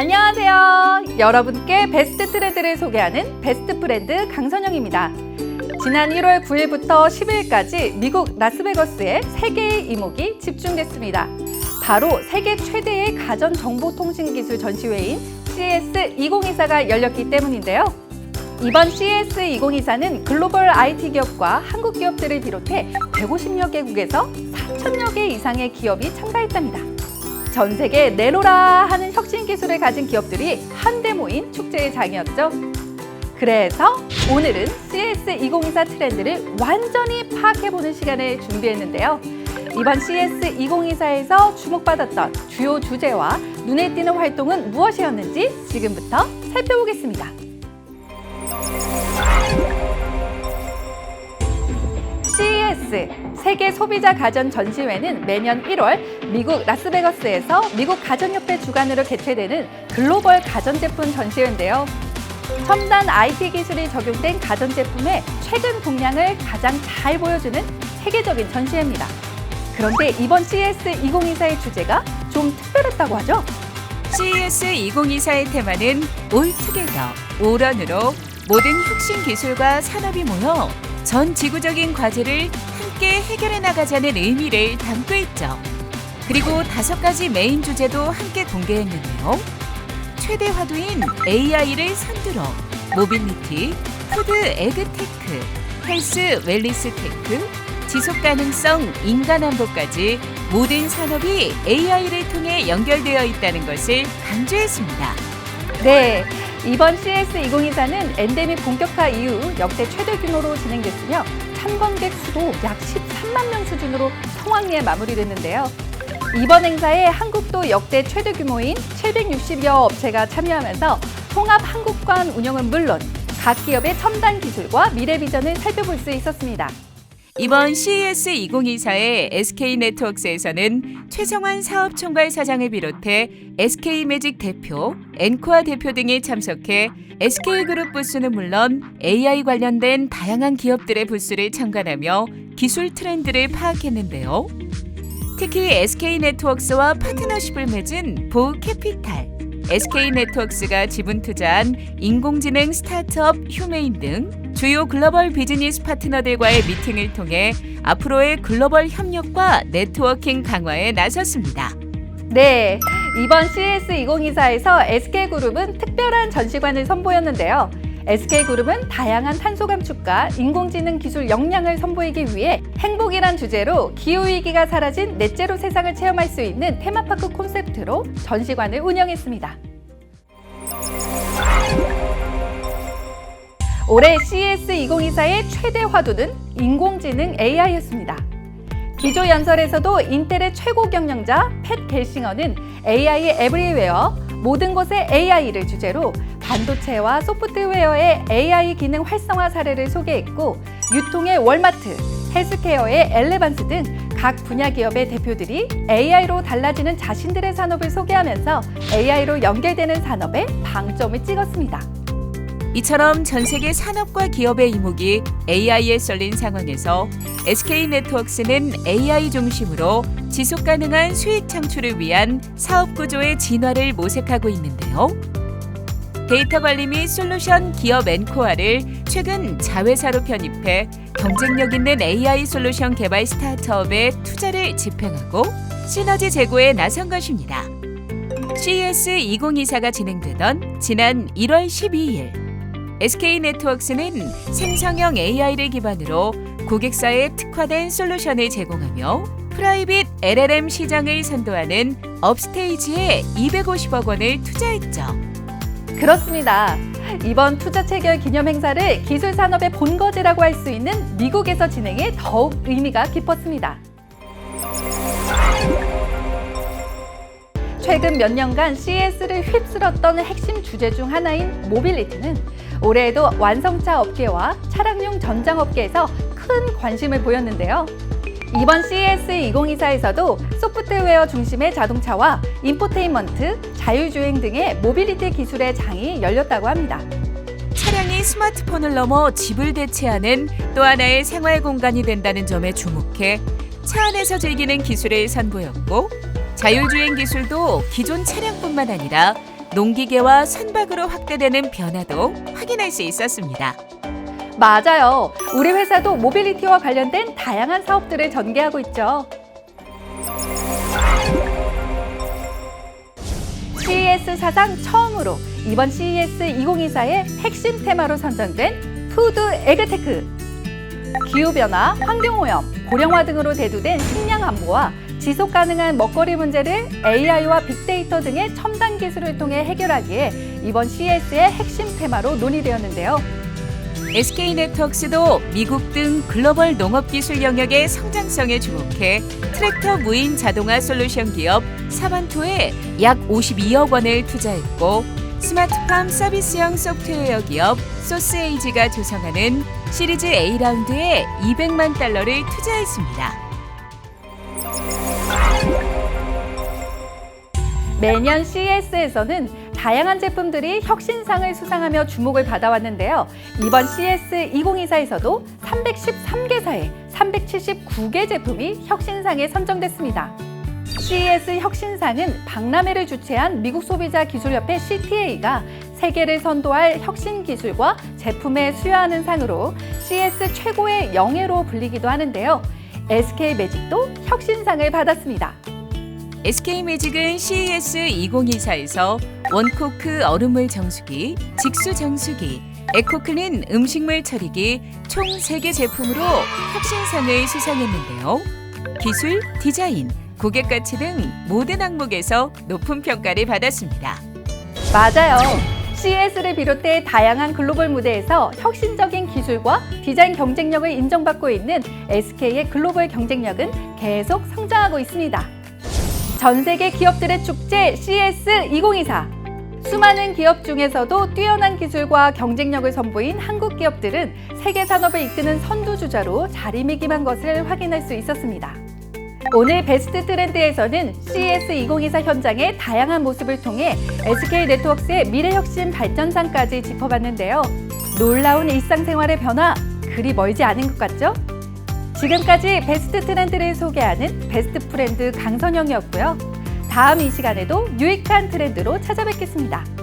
안녕하세요. 여러분께 베스트 트렌드를 소개하는 베스트 프렌드 강선영입니다. 지난 1월 9일부터 10일까지 미국 라스베거스에 세계의 이목이 집중됐습니다. 바로 세계 최대의 가전 정보통신기술 전시회인 CES 2024가 열렸기 때문인데요. 이번 CES 2024는 글로벌 IT 기업과 한국 기업들을 비롯해 150여 개국에서 4천여 개 이상의 기업이 참가했답니다. 전 세계 내로라 하는 혁신 기술을 가진 기업들이 한데 모인 축제의 장이었죠. 그래서 오늘은 CES 2024 트렌드를 완전히 파악해보는 시간을 준비했는데요. 이번 CES 2024에서 주목받았던 주요 주제와 눈에 띄는 활동은 무엇이었는지 지금부터 살펴보겠습니다. CES 세계 소비자 가전 전시회는 매년 1월 미국 라스베거스에서 미국 가전협회 주관으로 개최되는 글로벌 가전제품 전시회인데요. 첨단 IT 기술이 적용된 가전제품의 최근 동향을 가장 잘 보여주는 세계적인 전시회입니다. 그런데 이번 CES 2024의 주제가 좀 특별했다고 하죠? CES 2024의 테마는 올 투게더, 올런으로 모든 혁신 기술과 산업이 모여 전 지구적인 과제를 함께 해결해 나가자는 의미를 담고 있죠. 그리고 다섯 가지 메인 주제도 함께 공개했는데요. 최대 화두인 AI를 선두로 모빌리티, 푸드 에그테크, 헬스 웰리스 테크, 지속 가능성 인간 안보까지 모든 산업이 AI를 통해 연결되어 있다는 것을 강조했습니다. 네, 이번 CES 2024는 엔데믹 본격화 이후 역대 최대 규모로 진행됐으며 참관객 수도 약 13만 명 수준으로 성황리에 마무리됐는데요. 이번 행사에 한국도 역대 최대 규모인 760여 업체가 참여하면서 통합 한국관 운영은 물론 각 기업의 첨단 기술과 미래 비전을 살펴볼 수 있었습니다. 이번 CES 2024의 SK 네트워크스에서는 최성환 사업총괄 사장을 비롯해 SK 매직 대표, 엔코아 대표 등이 참석해 SK 그룹 부스는 물론 AI 관련된 다양한 기업들의 부스를 참관하며 기술 트렌드를 파악했는데요. 특히 SK 네트워크스와 파트너십을 맺은 보우 캐피탈, SK 네트워크스가 지분 투자한 인공지능 스타트업 휴메인 등 주요 글로벌 비즈니스 파트너들과의 미팅을 통해 앞으로의 글로벌 협력과 네트워킹 강화에 나섰습니다. 네, 이번 CES 2024에서 SK그룹은 특별한 전시관을 선보였는데요. SK그룹은 다양한 탄소 감축과 인공지능 기술 역량을 선보이기 위해 행복이란 주제로 기후위기가 사라진 넷제로 세상을 체험할 수 있는 테마파크 콘셉트로 전시관을 운영했습니다. 올해 CES 2024의 최대 화두는 인공지능 AI였습니다. 기조 연설에서도 인텔의 최고 경영자 팻 겔싱어는 AI 에브리웨어 모든 곳에 AI를 주제로 반도체와 소프트웨어의 AI 기능 활성화 사례를 소개했고 유통의 월마트, 헬스케어의 엘레반스 등 각 분야 기업의 대표들이 AI로 달라지는 자신들의 산업을 소개하면서 AI로 연결되는 산업에 방점을 찍었습니다. 이처럼 전 세계 산업과 기업의 이목이 AI에 쏠린 상황에서 SK 네트워크스는 AI 중심으로 지속 가능한 수익 창출을 위한 사업 구조의 진화를 모색하고 있는데요. 데이터 관리 및 솔루션 기업 엔코아를 최근 자회사로 편입해 경쟁력 있는 AI 솔루션 개발 스타트업에 투자를 집행하고 시너지 제고에 나선 것입니다. CES 2024가 진행되던 지난 1월 12일 SK 네트워크스는 생성형 AI를 기반으로 고객사에 특화된 솔루션을 제공하며 프라이빗 LLM 시장을 선도하는 업스테이지에 250억 원을 투자했죠. 그렇습니다. 이번 투자 체결 기념 행사를 기술 산업의 본거지라고 할 수 있는 미국에서 진행해 더욱 의미가 깊었습니다. 최근 몇 년간 CES를 휩쓸었던 핵심 주제 중 하나인 모빌리티는 올해에도 완성차 업계와 차량용 전장 업계에서 큰 관심을 보였는데요. 이번 CES 2024에서도 소프트웨어 중심의 자동차와 인포테인먼트, 자율주행 등의 모빌리티 기술의 장이 열렸다고 합니다. 차량이 스마트폰을 넘어 집을 대체하는 또 하나의 생활 공간이 된다는 점에 주목해 차 안에서 즐기는 기술을 선보였고 자율주행 기술도 기존 차량뿐만 아니라 농기계와 선박으로 확대되는 변화도 확인할 수 있었습니다. 맞아요. 우리 회사도 모빌리티와 관련된 다양한 사업들을 전개하고 있죠. CES 사상 처음으로 이번 CES 2024의 핵심 테마로 선정된 푸드 에그테크. 기후변화, 환경오염, 고령화 등으로 대두된 식량 안보와 지속 가능한 먹거리 문제를 AI와 빅데이터 등의 첨단 기술을 통해 해결하기에 이번 CES의 핵심 테마로 논의되었는데요. SK 네트워크스도 미국 등 글로벌 농업 기술 영역의 성장성에 주목해 트랙터 무인 자동화 솔루션 기업 사반토에 약 52억 원을 투자했고 스마트팜 서비스형 소프트웨어 기업 소스에이지가 조성하는 시리즈 A 라운드에 200만 달러를 투자했습니다. 매년 CES에서는 다양한 제품들이 혁신상을 수상하며 주목을 받아왔는데요. 이번 CES 2024에서도 313개사의 379개 제품이 혁신상에 선정됐습니다. CES 혁신상은 박람회를 주최한 미국 소비자 기술협회 CTA가 세계를 선도할 혁신 기술과 제품에 수여하는 상으로 CES 최고의 영예로 불리기도 하는데요. SK 매직도 혁신상을 받았습니다. SK 매직은 CES 2024에서 원코크 얼음물 정수기, 직수 정수기, 에코클린 음식물 처리기 총 3개 제품으로 혁신상을 수상했는데요. 기술, 디자인, 고객 가치 등 모든 항목에서 높은 평가를 받았습니다. 맞아요. CES를 비롯해 다양한 글로벌 무대에서 혁신적인 기술과 디자인 경쟁력을 인정받고 있는 SK의 글로벌 경쟁력은 계속 성장하고 있습니다. 전 세계 기업들의 축제 CES 2024. 수많은 기업 중에서도 뛰어난 기술과 경쟁력을 선보인 한국 기업들은 세계 산업을 이끄는 선두주자로 자리매김한 것을 확인할 수 있었습니다. 오늘 베스트 트렌드에서는 CES 2024 현장의 다양한 모습을 통해 SK 네트워크스의 미래혁신 발전상까지 짚어봤는데요. 놀라운 일상생활의 변화, 그리 멀지 않은 것 같죠? 지금까지 베스트 트렌드를 소개하는 베스트 프렌드 강선영이었고요. 다음 이 시간에도 유익한 트렌드로 찾아뵙겠습니다.